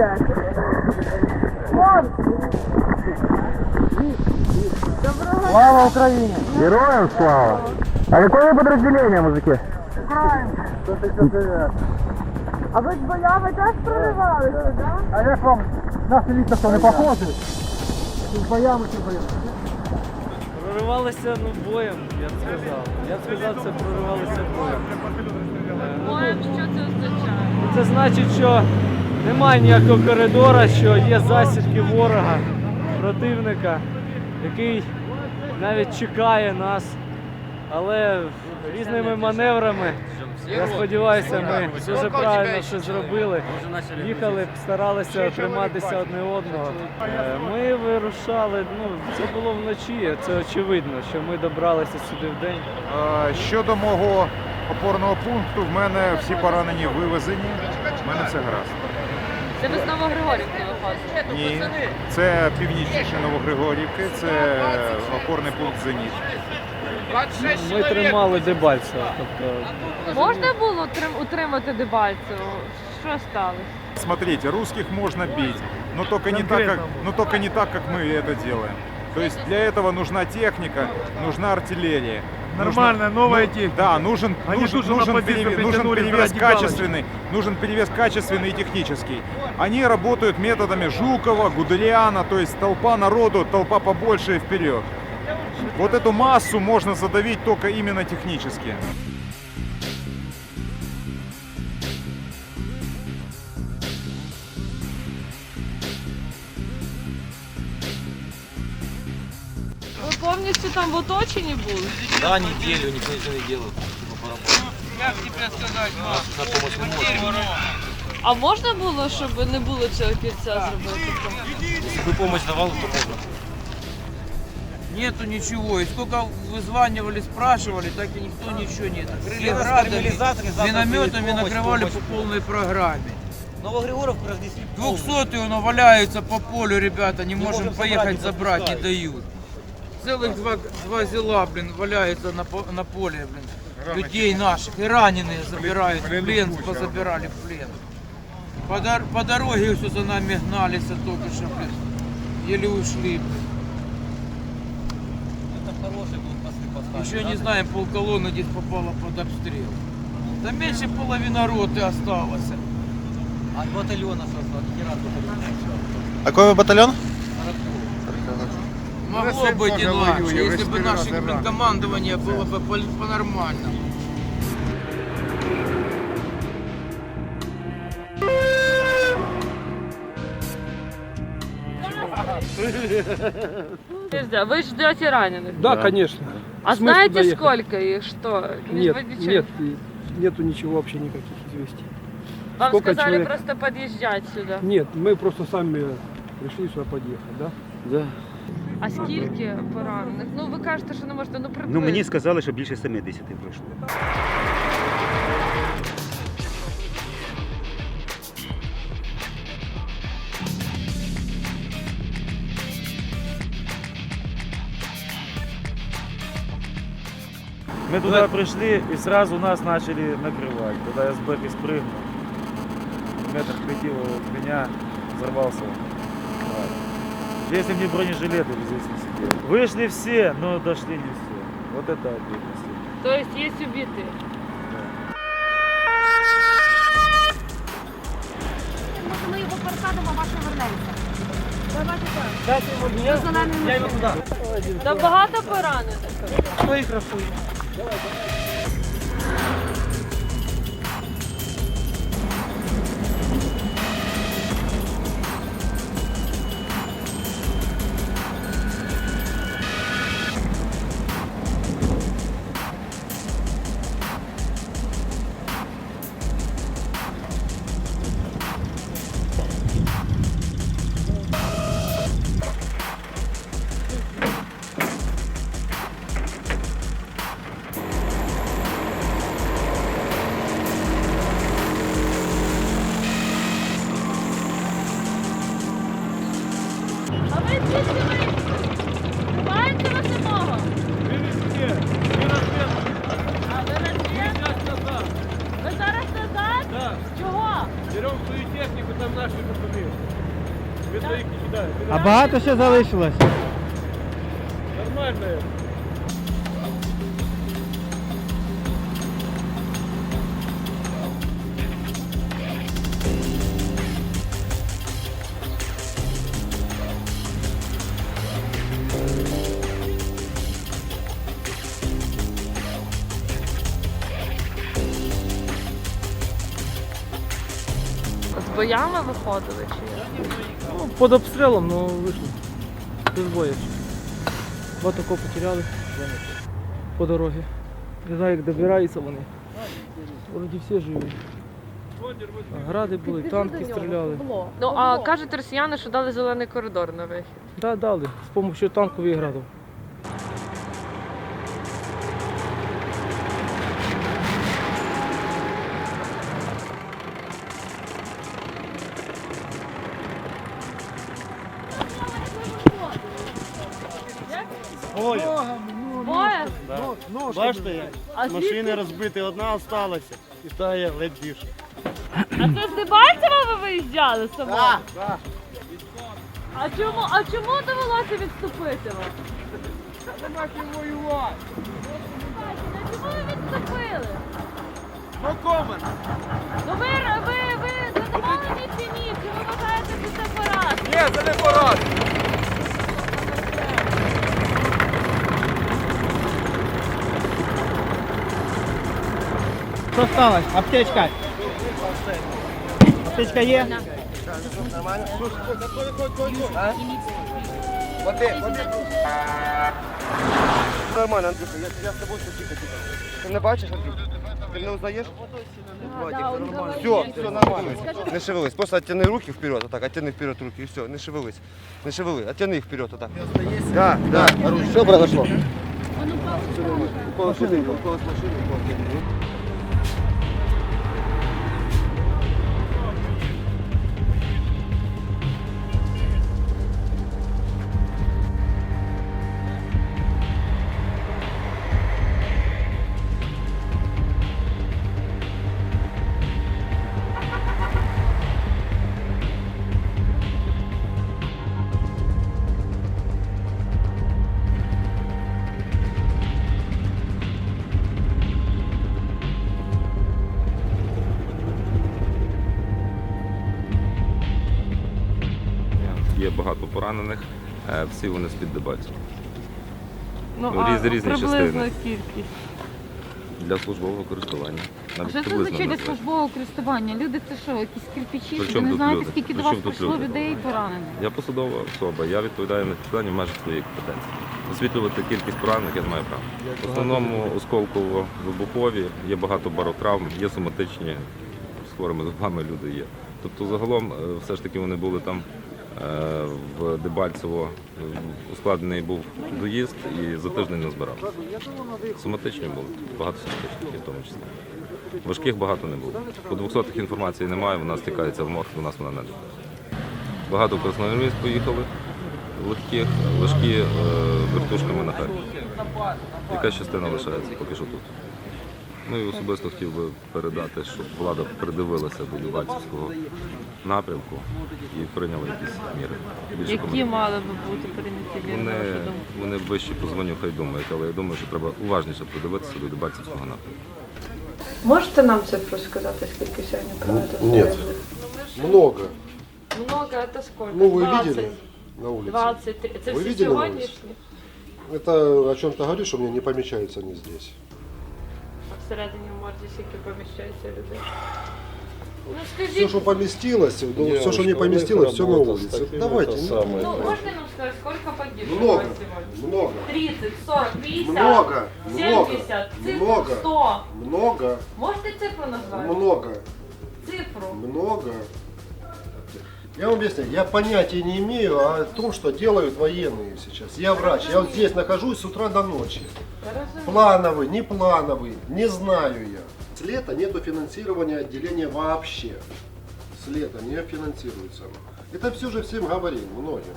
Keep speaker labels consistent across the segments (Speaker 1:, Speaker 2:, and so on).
Speaker 1: Вон! Доброго
Speaker 2: Слава Україні! Героям слава! А какое подразделение, мужики?
Speaker 1: А ви з боями теж проривалися, так?
Speaker 2: А як вам наші літа що не похожі? Чи з боями, чи з боями?
Speaker 3: Проривалися ну, боєм, я б сказав. Я б сказав, це проривалися боєм.
Speaker 1: Боєм, що це означає?
Speaker 3: Це значить, що немає ніякого коридора, що є засідки ворога, противника, який навіть чекає нас. Але різними маневрами, я сподіваюся, ми дуже правильно все зробили. Їхали, старалися триматися одне одного. Ми вирушали, ну це було вночі, це очевидно, що ми добралися сюди в день.
Speaker 4: Щодо мого опорного пункту, в мене всі поранені вивезені. В мене все гаразд.
Speaker 1: Це ви з Новогригорівки виходите?
Speaker 4: Ні, це північніше Новогригорівки, це опорний пункт Зеніт.
Speaker 3: Ми тримали Дебальцево. Тобто
Speaker 1: Можна було трим- утримати Дебальцево? Що сталося?
Speaker 4: Смотрите, русских можно бить, но только не так, как, но только не так, как мы это делаем. То есть для этого нужна техника, нужна артиллерия.
Speaker 2: Нормальная,
Speaker 4: Нужно-
Speaker 2: новая
Speaker 4: ну,
Speaker 2: техника.
Speaker 4: Да, нужен,
Speaker 2: Они
Speaker 4: нужен,
Speaker 2: тут же на
Speaker 4: нужен,
Speaker 2: позицию
Speaker 4: перевес, нужен
Speaker 2: притянули,
Speaker 4: перевес
Speaker 2: брать галочки.
Speaker 4: качественный, нужен перевес качественный и технический. Они работают методами Жукова, Гудериана, то есть толпа народу, толпа побольше и вперед. Вот эту массу можно задавить только именно технически.
Speaker 1: повністю там в оточенні були?
Speaker 5: Да, неделю никто ничего не делал. Типа по работе. Как тебе сказать, На помощь не может.
Speaker 1: А можна було, щоб не було цього кільця зробити?
Speaker 5: Если бы помощь давал, то можно.
Speaker 6: Нету ничего. И сколько вызванивали, спрашивали, так и никто ничего нет. Накрыли градами, минометами накрывали по полной программе.
Speaker 5: Новогригоровку разнесли.
Speaker 6: Двухсотые он валяются по полю, ребята, не можем
Speaker 5: можем
Speaker 6: поехать
Speaker 5: забрать, не
Speaker 6: забрать, не дают. Целых два, два зела, блин, валяются на, по- на поле, блин. Людей наших и раненые забирают, в плен позабирали в плен. По, дор- по дороге все за нами гнались, а только что, блин, еле ушли, блин.
Speaker 5: Это хороший был посты поставили.
Speaker 6: Еще не знаем, полколонны здесь попало под обстрел. Да меньше половины роты осталось.
Speaker 5: А батальона создал, ни разу
Speaker 7: Какой вы батальон?
Speaker 6: Могло быть иначе, если бы наше командование было бы по- по-нормальному.
Speaker 1: Вы ждете раненых?
Speaker 2: Да, конечно.
Speaker 1: А
Speaker 2: Смысл
Speaker 1: знаете,
Speaker 2: доехать?
Speaker 1: сколько их, что?
Speaker 2: Нет,
Speaker 1: Вы ничего-
Speaker 2: нет, и нету ничего вообще никаких известий.
Speaker 1: Вам
Speaker 2: сколько
Speaker 1: сказали
Speaker 2: человек?
Speaker 1: просто подъезжать сюда.
Speaker 2: Нет, мы просто сами решили сюда подъехать, да?
Speaker 3: Да.
Speaker 1: А скільки поранених? Ну ви кажете, що не можете, ну приблизно.
Speaker 8: Ну мені сказали, що більше 70 пройшло.
Speaker 9: Мы туда пришли и сразу нас начали накрывать. Когда я с бэки спрыгнул, метр хватило от меня, взорвался. край. Если мне бронежилеты здесь не сидели. Вышли все, но дошли не все. Вот это обидно.
Speaker 1: То есть є убиті.
Speaker 10: Може, ми його пересадимо, а ваше вернеться. Давайте так.
Speaker 3: Я,
Speaker 10: за нами
Speaker 3: я його туди.
Speaker 1: Та багато поранених.
Speaker 3: Хто їх рахує?
Speaker 2: Багато ще залишилось.
Speaker 3: Нормально.
Speaker 1: З боями виходили чи
Speaker 3: під обстрілом, але вийшло. Без боя. Два такого потеряли по дорозі. Не знаю, як добираються вони. Вроді всі живі. Гради були, танки стріляли.
Speaker 1: Ну а кажуть росіяни, що дали зелений коридор на вихід.
Speaker 3: Да, дали. З допомогою танкових градів.
Speaker 1: Боє?
Speaker 2: Бачите, машини розбиті, одна залишилася. І та є ледь більше.
Speaker 1: А це з Дебальцева ви виїжджали сама?
Speaker 2: Так,
Speaker 1: А чому, а чому довелося відступити вам?
Speaker 2: Нема чим воювати.
Speaker 1: Чому ви відступили?
Speaker 2: Ну кому?
Speaker 1: Ну ви, ви, ви задоволені чи ні? Чи ви вважаєте, що це парад?
Speaker 4: Нет, это не парад.
Speaker 2: Що сталося? Аптечка. Аптечка є?
Speaker 5: Нормально, Андрюха, я, я з тобою все тихо, тихо. Ти не бачиш, Андрюх? Ти не узнаєш? Все, все нормально. Не шевелись. Просто оттяни руки вперед, отак, оттяни вперед руки, і все, не шевелись. Не шевели, оттяни їх вперед, отак. Да, да. Що произошло? Упала с машины, упала с машины, упала с машины.
Speaker 11: Є багато Поранених, е, всі вони з-під Дебальцева.
Speaker 1: Ну,
Speaker 11: Ну,
Speaker 1: а
Speaker 11: різ- різні
Speaker 1: приблизно
Speaker 11: частини.
Speaker 1: скільки?
Speaker 11: для службового користування. Навіть
Speaker 10: що це
Speaker 11: приблизно
Speaker 10: означає для службового користування? Люди це що, якісь кирпичі?
Speaker 11: При
Speaker 10: Ви
Speaker 11: чому
Speaker 10: не
Speaker 11: тут
Speaker 10: знаєте,
Speaker 11: люди?
Speaker 10: скільки
Speaker 11: При
Speaker 10: до вас
Speaker 11: чому тут
Speaker 10: прийшло
Speaker 11: люди?
Speaker 10: людей поранених?
Speaker 11: Я посадова особа, я відповідаю на питання в межах своєї компетенції. Освітлювати кількість поранених я не маю права. В основному осколково-вибухові, є багато баротравм, є соматичні, з хворими зубами люди є. Тобто загалом е, все ж таки вони були там в Дебальцево, е, ускладнений був доїзд і за тиждень не збирали. Соматичні були, багато соматичних, в тому числі. Важких багато не було. По 200-х інформації немає, вона стікається в мозг, у нас вона не буде. Багато Красноармійськ поїхали, легких, важкі е, вертушками на Харків. Яка частина лишається поки що тут. Ну і особисто хотів би передати, щоб влада придивилася до Дебальцевського напрямку і прийняла якісь міри. Більше
Speaker 1: Які
Speaker 11: комунікації.
Speaker 1: мали би бути прийняті міри, на
Speaker 11: Вони,
Speaker 1: думку?
Speaker 11: вони вище позвоню, хай думають, але я думаю, що треба уважніше придивитися до Дебальцевського напрямку.
Speaker 1: Можете нам цифру сказати, скільки сьогодні проведено?
Speaker 12: Нет. Много.
Speaker 1: Много, це скільки?
Speaker 12: Ну, вы
Speaker 1: 20,
Speaker 12: видели на улице?
Speaker 1: 20, 30. Це
Speaker 12: Ви
Speaker 1: всі
Speaker 12: видели на? Это о чем-то говорит, что мне не помечаются они здесь.
Speaker 1: Всередині в морді скільки поміщається людей? Ну
Speaker 12: Все,
Speaker 1: скажіть,
Speaker 12: что поместилось, ну, все, что не
Speaker 2: у
Speaker 12: поместилось, все на улице. Давайте. ну,
Speaker 1: ну можете нам сказати, скільки погибло
Speaker 12: Много.
Speaker 1: сьогодні?
Speaker 12: Много.
Speaker 1: 30, 40, 50,
Speaker 12: Много. Много.
Speaker 1: 70, цифру
Speaker 12: Много.
Speaker 1: 100.
Speaker 12: Много.
Speaker 1: Можете цифру назвати?
Speaker 12: Много.
Speaker 1: Цифру.
Speaker 12: Много. Я вам объясняю, я понятия не имею о том, что делают военные сейчас. Я врач, я вот здесь нахожусь с утра до ночи. Плановый, не плановый, не знаю я. С лета нету финансирования отделения вообще. С лета не финансируется. Это все же всем говорим, многим.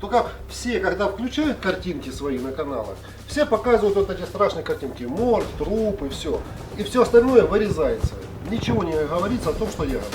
Speaker 12: Только все, когда включают картинки свои на каналах, все показывают вот эти страшные картинки. Морг, трупы, все. И все остальное вырезается. Ничего не говорится о том, что я говорю.